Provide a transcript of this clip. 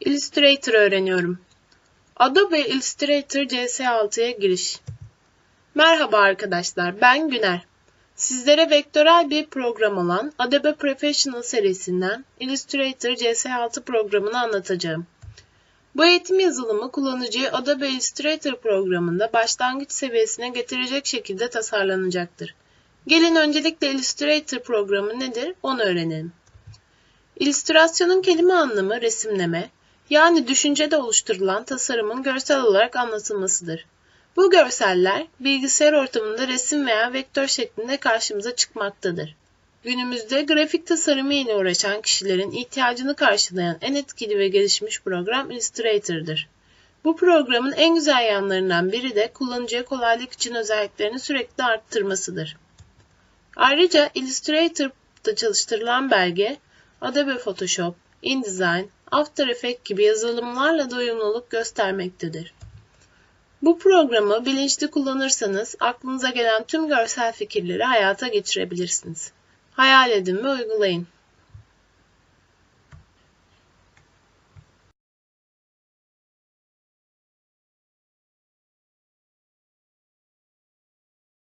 Illustrator öğreniyorum. Adobe Illustrator CS6'ya giriş. Merhaba arkadaşlar, ben Güner. Sizlere vektörel bir program olan Adobe Professional serisinden Illustrator CS6 programını anlatacağım. Bu eğitim yazılımı kullanıcıyı Adobe Illustrator programında başlangıç seviyesine getirecek şekilde tasarlanacaktır. Gelin öncelikle Illustrator programı nedir onu öğrenelim. İllüstrasyonun kelime anlamı resimleme, yani düşüncede oluşturulan tasarımın görsel olarak anlatılmasıdır. Bu görseller bilgisayar ortamında resim veya vektör şeklinde karşımıza çıkmaktadır. Günümüzde grafik tasarımı ile uğraşan kişilerin ihtiyacını karşılayan en etkili ve gelişmiş program Illustrator'dır. Bu programın en güzel yanlarından biri de kullanıcıya kolaylık için özelliklerini sürekli arttırmasıdır. Ayrıca Illustrator'da çalıştırılan belge Adobe Photoshop, InDesign, After Effects gibi yazılımlarla da uyumluluk göstermektedir. Bu programı bilinçli kullanırsanız aklınıza gelen tüm görsel fikirleri hayata geçirebilirsiniz. Hayal edin ve uygulayın.